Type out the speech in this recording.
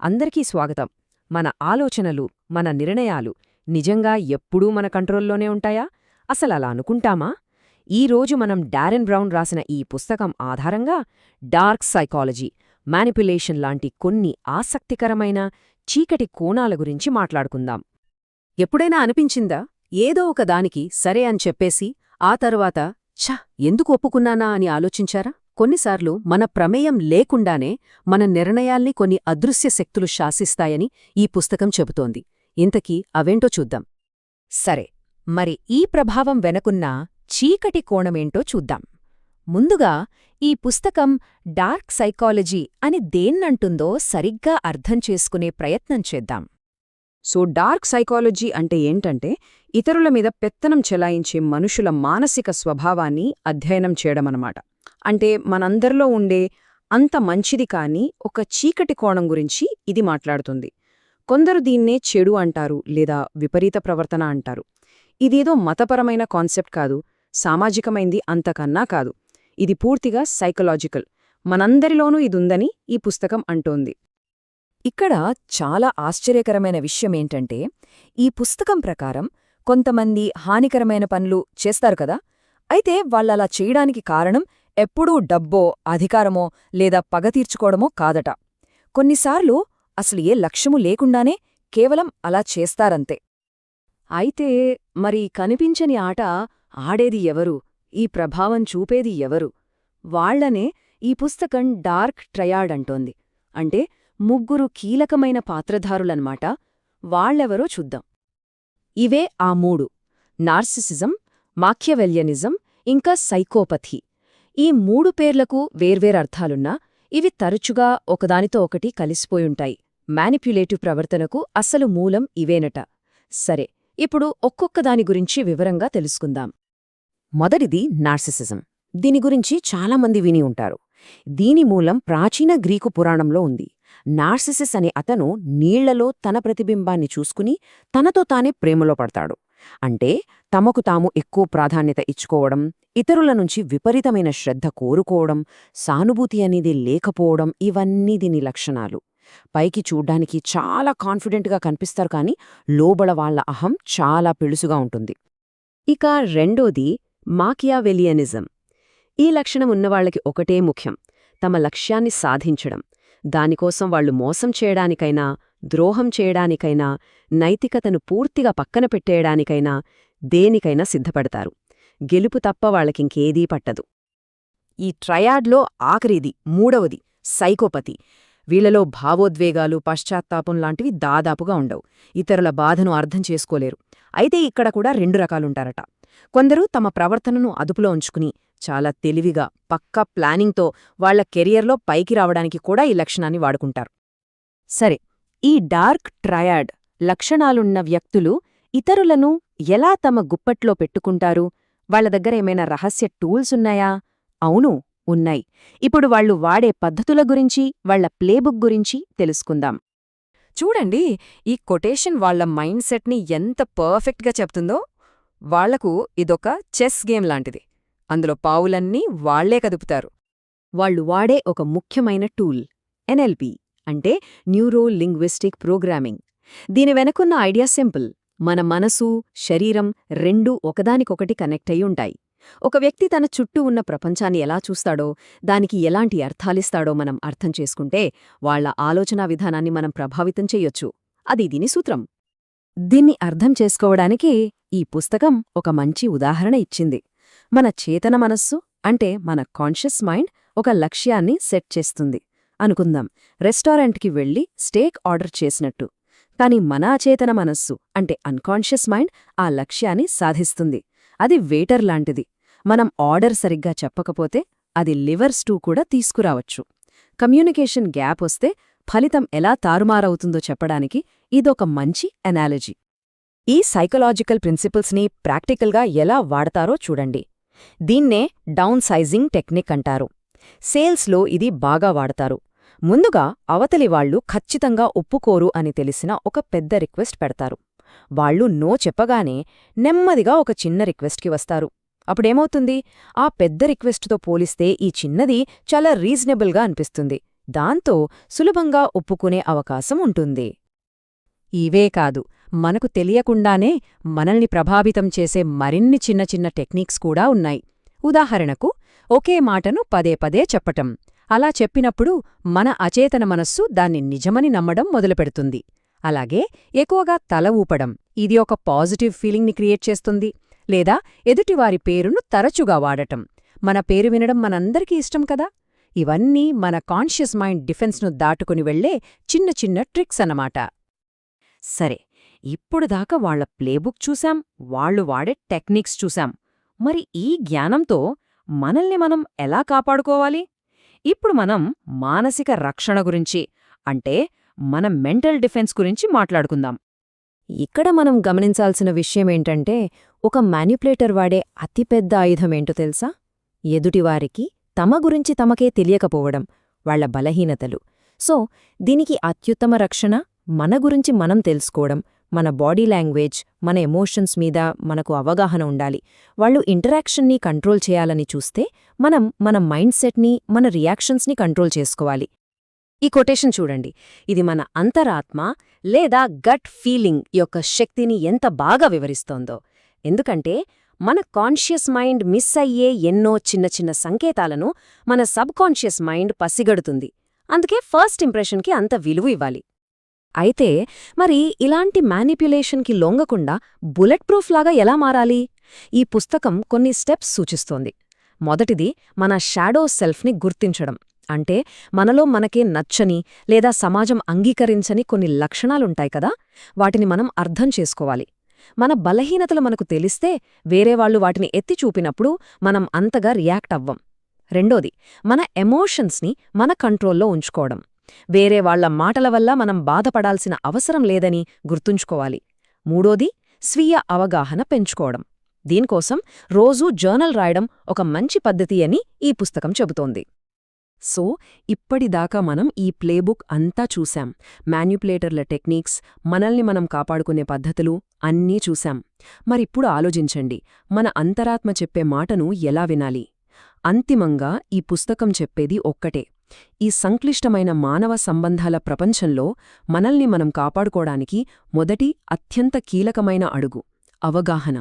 అందరికీ స్వాగతం. మన ఆలోచనలు మన నిర్ణయాలు నిజంగా ఎప్పుడూ మన కంట్రోల్లోనే ఉంటాయా? అసలలా అనుకుంటామా? ఈరోజు మనం డారెన్ బ్రౌన్ రాసిన ఈ పుస్తకం ఆధారంగా డార్క్ సైకాలజీ మ్యానిపులేషన్ లాంటి కొన్ని ఆసక్తికరమైన చీకటి కోణాల గురించి మాట్లాడుకుందాం. ఎప్పుడైనా అనిపించిందా? ఏదో ఒక దానికి సరే అని చెప్పేసి ఆ తరువాత ఛ ఎందుకు ఒప్పుకున్నానా? అని ఆలోచించారా? కొన్నిసార్లు మన ప్రమేయం లేకుండానే మన నిర్ణయాల్ని కొన్ని అదృశ్య శక్తులు శాసిస్తాయని ఈ పుస్తకం చెబుతోంది. ఇంతకీ అవేంటో చూద్దాం. సరే మరి ఈ ప్రభావం వెనకున్న చీకటి కోణమేంటో చూద్దాం. ముందుగా ఈ పుస్తకం డార్క్ సైకాలజీ అని దేన్నంటుందో సరిగ్గా అర్థం చేసుకునే ప్రయత్నం చేద్దాం. సో డార్క్ సైకాలజీ అంటే ఏంటంటే ఇతరుల మీద పెత్తనం చెలాయించే మనుషుల మానసిక స్వభావాన్ని అధ్యయనం చేయడమన్నమాట అంటే మనందరిలో ఉండే అంత మంచిది కాని ఒక చీకటి కోణం గురించి ఇది మాట్లాడుతుంది. కొందరు దీన్నే చెడు అంటారు లేదా విపరీత ప్రవర్తన అంటారు. ఇదేదో మతపరమైన కాన్సెప్ట్ కాదు సామాజికమైంది అంతకన్నా కాదు. ఇది పూర్తిగా సైకలాజికల్. మనందరిలోనూ ఇదుందని ఈ పుస్తకం అంటోంది. ఇక్కడ చాలా ఆశ్చర్యకరమైన విషయమేంటంటే ఈ పుస్తకం ప్రకారం కొంతమంది హానికరమైన పనులు చేస్తారు కదా? అయితే వాళ్ళలా చేయడానికి కారణం ఎప్పుడూ డబ్బో అధికారమో లేదా పగ తీర్చుకోవడమో కాదట. కొన్నిసార్లు అసలు ఏ లక్ష్యము లేకుండానే కేవలం అలా చేస్తారంతే. అయితే మరి కనిపించని ఆట ఆడేది ఎవరు? ఈ ప్రభావం చూపేది ఎవరు? వాళ్ళనే ఈ పుస్తకం డార్క్ ట్రయాడ్ అంటోంది. అంటే ముగ్గురు కీలకమైన పాత్రధారులన్మాట వాళ్ళెవరో చూద్దాం. ఇవే ఆ మూడు. నార్సిసిజం మాఖ్యవెల్యనిజం ఇంకా సైకోపథీ ఈ మూడు పేర్లకు వేర్వేరర్థాలున్నా ఇవి తరచుగా ఒకదానితో ఒకటి కలిసిపోయుంటాయి మ్యానిప్యులేటివ్ ప్రవర్తనకు అసలు మూలం ఇవేనట. సరే ఇప్పుడు ఒక్కొక్క దాని గురించి వివరంగా తెలుసుకుందాం. మొదటిది నార్సిసిజం. దీని గురించి చాలామంది విని ఉంటారు. దీని మూలం ప్రాచీన గ్రీకు పురాణంలో ఉంది. నార్సిసిస్ అనే అతను నీళ్ళలో తన ప్రతిబింబాన్ని చూసుకుని తనతో తానే ప్రేమలో పడతాడు. అంటే తమకు తాము ఎక్కువ ప్రాధాన్యత ఇచ్చుకోవడం ఇతరుల నుంచి విపరీతమైన శ్రద్ధ కోరుకోవడం సానుభూతి అనేది లేకపోవడం ఇవన్నీ దీని లక్షణాలు. పైకి చూడ్డానికి చాలా కాన్ఫిడెంట్గా కనిపిస్తారు కాని లోబడ వాళ్ళ అహం చాలా పిలుసుగా ఉంటుంది. ఇక రెండోది మాకియావెలియనిజం. ఈ లక్షణం ఉన్నవాళ్ళకి ఒకటే ముఖ్యం తమ లక్ష్యాన్ని సాధించడం. దానికోసం వాళ్ళు మోసం చేయడానికైనా ద్రోహం చేయడానికైనా నైతికతను పూర్తిగా పక్కన పెట్టేయడానికైనా దేనికైనా సిద్ధపడతారు. గెలుపు తప్ప వాళ్ళకింకేదీ పట్టదు. ఈ ట్రయాడ్లో ఆఖరిది మూడవది సైకోపతి. వీళ్ళలో భావోద్వేగాలు పశ్చాత్తాపం లాంటివి దాదాపుగా ఉండవు. ఇతరుల బాధను అర్థం చేసుకోలేరు. అయితే ఇక్కడ కూడా రెండు రకాలుంటారట. కొందరు తమ ప్రవర్తనను అదుపులో ఉంచుకుని చాలా తెలివిగా పక్కా ప్లానింగ్తో వాళ్ళ కెరియర్లో పైకి రావడానికి కూడా ఈ లక్షణాన్ని వాడుకుంటారు. సరే ఈ డార్క్ ట్రయాడ్ లక్షణాలున్న వ్యక్తులు ఇతరులను ఎలా తమ గుప్పట్లో పెట్టుకుంటారు? వాళ్ళ దగ్గర ఏమైనా రహస్య టూల్స్ ఉన్నాయా? అవును ఉన్నాయి. ఇప్పుడు వాళ్ళు వాడే పద్ధతుల గురించి వాళ్ళ ప్లేబుక్ గురించి తెలుసుకుందాం. చూడండి ఈ కొటేషన్ వాళ్ళ మైండ్ సెట్ని ఎంత పర్ఫెక్ట్గా చెప్తుందో. వాళ్ళకు ఇదొక చెస్ గేమ్ లాంటిది. అందులో పావులన్నీ వాళ్ళే కదుపుతారు. వాళ్ళు వాడే ఒక ముఖ్యమైన టూల్ ఎన్ఎల్పి. అంటే న్యూరో లింగ్విస్టిక్ ప్రోగ్రామింగ్ దీని వెనకున్న ఐడియా సింపుల్. మన మనసు శరీరం రెండూ ఒకదానికొకటి కనెక్ట్ అయ్యుంటాయి ఒక వ్యక్తి తన చుట్టూ ఉన్న ప్రపంచాన్ని ఎలా చూస్తాడో దానికి ఎలాంటి అర్థాలిస్తాడో మనం అర్థం చేసుకుంటే వాళ్ళ ఆలోచనా విధానాన్ని మనం ప్రభావితం చెయ్యొచ్చు అది దీని సూత్రం. దీన్ని అర్థం చేసుకోవడానికి ఈ పుస్తకం ఒక మంచి ఉదాహరణ ఇచ్చింది. మన చేతన మనస్సు అంటే మన కాన్షియస్ మైండ్ ఒక లక్ష్యాన్ని సెట్ చేస్తుంది. అనుకుందాం. రెస్టారెంట్కి వెళ్ళి స్టేక్ ఆర్డర్ చేసినట్టు. కాని మన అచేతన మనస్సు అంటే అన్కాన్షియస్ మైండ్ ఆ లక్ష్యాన్ని సాధిస్తుంది. అది వేటర్ లాంటిది. మనం ఆర్డర్ సరిగ్గా చెప్పకపోతే అది లివర్ స్టూ కూడా తీసుకురావచ్చు. కమ్యూనికేషన్ గ్యాప్ వస్తే ఫలితం ఎలా తారుమారవుతుందో చెప్పడానికి ఇదొక మంచి ఎనాలజీ ఈ సైకలాజికల్ ప్రిన్సిపల్స్ని ప్రాక్టికల్గా ఎలా వాడతారో చూడండి. దీన్నే డౌన్ సైజింగ్ టెక్నిక్ అంటారు. సేల్స్లో ఇది బాగా వాడతారు. ముందుగా అవతలి వాళ్ళు ఖచ్చితంగా ఒప్పుకోరు అని తెలిసిన ఒక పెద్ద రిక్వెస్ట్ పెడతారు. వాళ్ళు నో చెప్పగానే నెమ్మదిగా ఒక చిన్న రిక్వెస్ట్కి వస్తారు. అప్పుడేమవుతుంది? ఆ పెద్ద రిక్వెస్ట్తో పోలిస్తే ఈ చిన్నది చాలా రీజనబుల్గా అనిపిస్తుంది. దాంతో సులభంగా ఒప్పుకునే అవకాశం ఉంటుంది. ఇవే కాదు మనకు తెలియకుండానే మనల్ని ప్రభావితం చేసే మరిన్ని చిన్న చిన్న టెక్నిక్స్ కూడా ఉన్నాయి. ఉదాహరణకు ఒకే మాటను పదే పదే చెప్పటం. అలా చెప్పినప్పుడు మన అచేతన మనస్సు దాన్ని నిజమని నమ్మడం మొదలుపెడుతుంది. అలాగే ఎక్కువగా తల ఊపడం ఇది ఒక పాజిటివ్ ఫీలింగ్ని క్రియేట్ చేస్తుంది. లేదా ఎదుటివారి పేరును తరచుగా వాడటం. మన పేరు వినడం మనందరికీ ఇష్టం కదా? ఇవన్నీ మన కాన్షియస్ మైండ్ డిఫెన్స్ను దాటుకుని వెళ్ళే చిన్న చిన్న ట్రిక్స్ అన్నమాట. సరే ఇప్పుడు దాకా వాళ్ళ ప్లేబుక్ చూశాం వాళ్ళు వాడే టెక్నిక్స్ చూశాం. మరి ఈ జ్ఞానంతో మనల్ని మనం ఎలా కాపాడుకోవాలి? ఇప్పుడు మనం మానసిక రక్షణ గురించి అంటే మన మెంటల్ డిఫెన్స్ గురించి మాట్లాడుకుందాం. ఇక్కడ మనం గమనించాల్సిన విషయమేంటంటే ఒక మ్యానిపులేటర్ వాడే అతిపెద్ద ఆయుధమేంటో తెలుసా? ఎదుటివారికి తమ గురించి తమకే తెలియకపోవడం వాళ్ళ బలహీనతలు. సో దీనికి అత్యుత్తమ రక్షణ మన గురించి మనం తెలుసుకోవడం మన బాడీ లాంగ్వేజ్ మన ఎమోషన్స్ మీద మనకు అవగాహన ఉండాలి. వాళ్ళు ఇంటరాక్షన్ని కంట్రోల్ చేయాలని చూస్తే మనం మన మైండ్ సెట్ని మన రియాక్షన్స్ని కంట్రోల్ చేసుకోవాలి. ఈ కొటేషన్ చూడండి. ఇది మన అంతరాత్మ లేదా గట్ ఫీలింగ్ యొక్క శక్తిని ఎంత బాగా వివరిస్తోందో. ఎందుకంటే మన కాన్షియస్ మైండ్ మిస్ అయ్యే ఎన్నో చిన్న చిన్న సంకేతాలను మన సబ్కాన్షియస్ మైండ్ పసిగడుతుంది. అందుకే ఫస్ట్ ఇంప్రెషన్కి అంత విలువ ఇవ్వాలి. అయితే మరి ఇలాంటి మ్యానిప్యులేషన్కి లొంగకుండా బుల్లెట్ ప్రూఫ్ లాగా ఎలా మారాలి? ఈ పుస్తకం కొన్ని స్టెప్స్ సూచిస్తోంది. మొదటిది మన షాడో సెల్ఫ్ని గుర్తించడం. అంటే మనలో మనకే నచ్చని లేదా సమాజం అంగీకరించని కొన్ని లక్షణాలుంటాయి కదా? వాటిని మనం అర్థం చేసుకోవాలి. మన బలహీనతలు మనకు తెలిస్తే వేరేవాళ్ళు వాటిని ఎత్తి చూపినప్పుడు మనం అంతగా రియాక్ట్ అవ్వం. రెండోది మన ఎమోషన్స్ని మన కంట్రోల్లో ఉంచుకోవడం. వేరే వాళ్ళ మాటల వల్ల మనం బాధపడాల్సిన అవసరం లేదని గుర్తుంచుకోవాలి. మూడోది స్వీయ అవగాహన పెంచుకోవడం. దీనికోసం రోజూ జర్నల్ రాయడం ఒక మంచి పద్ధతి అని ఈ పుస్తకం చెబుతోంది. సో ఇప్పటిదాకా మనం ఈ ప్లేబుక్ అంతా చూశాం. మాన్యుపులేటర్ల టెక్నిక్స్ మనల్ని మనం కాపాడుకునే పద్ధతులు అన్నీ చూశాం. మరిప్పుడు ఆలోచించండి మన అంతరాత్మ చెప్పే మాటను ఎలా వినాలి? అంతిమంగా ఈ పుస్తకం చెప్పేది ఒక్కటే. ఈ సంక్లిష్టమైన మానవ సంబంధాల ప్రపంచంలో మనల్ని మనం కాపాడుకోవడానికి మొదటి అత్యంత కీలకమైన అడుగు అవగాహన.